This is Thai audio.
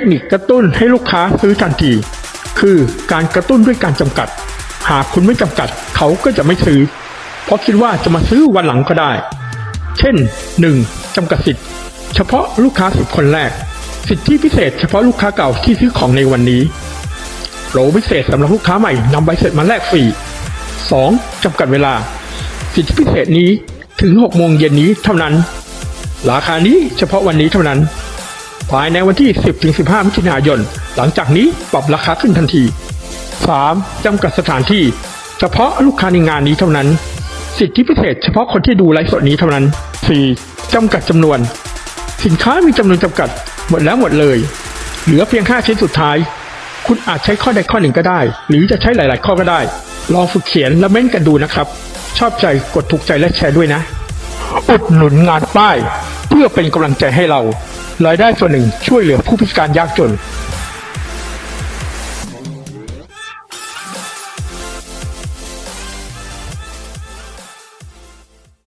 คนิคกระตุ้นให้ลูกค้าซื้อทันที คือการกระตุ้นด้วยการจำกัด หากคุณไม่จำกัดเขาก็จะไม่ซื้อ เพราะคิดว่าจะมาซื้อวันหลังก็ได้ เช่น 1. จำกัดสิทธิ์ เฉพาะลูกค้าสิบคนแรก สิทธิพิเศษเฉพาะลูกค้าเก่าที่ซื้อของในวันนี้โปรพิเศษสำหรับลูกค้าใหม่นำใบเสร็จมาแลกฟรี 2. จำกัดเวลา สิทธิพิเศษนี้ถึง 6 โมงเย็นนี้เท่านั้น ราคานี้เฉพาะวันนี้เท่านั้น ภายในวันที่ 10-15 มิถุนายน หลังจากนี้ปรับราคาขึ้นทันที 3. จำกัดสถานที่ เฉพาะลูกค้าในงานนี้เท่านั้น สิทธิพิเศษเฉพาะคนที่ดูไลฟ์สดนี้เท่านั้น 4. จำกัดจำนวน สินค้ามีจำนวนจำกัด หมดแล้วหมดเลย เหลือเพียง 5 ชิ้นสุดท้าย คุณอาจใช้ข้อใดข้อหนึ่งก็ได้ หรือจะใช้หลาย ๆ ข้อก็ได้ ลองฝึกเขียนและเม้นกันดูนะครับ ชอบใจกดถูกใจและแชร์ด้วยนะ อุดหนุนงานป้าย เพื่อเป็นกำลังใจให้เรา รายได้ส่วนหนึ่งช่วยเหลือผู้พิการยากจน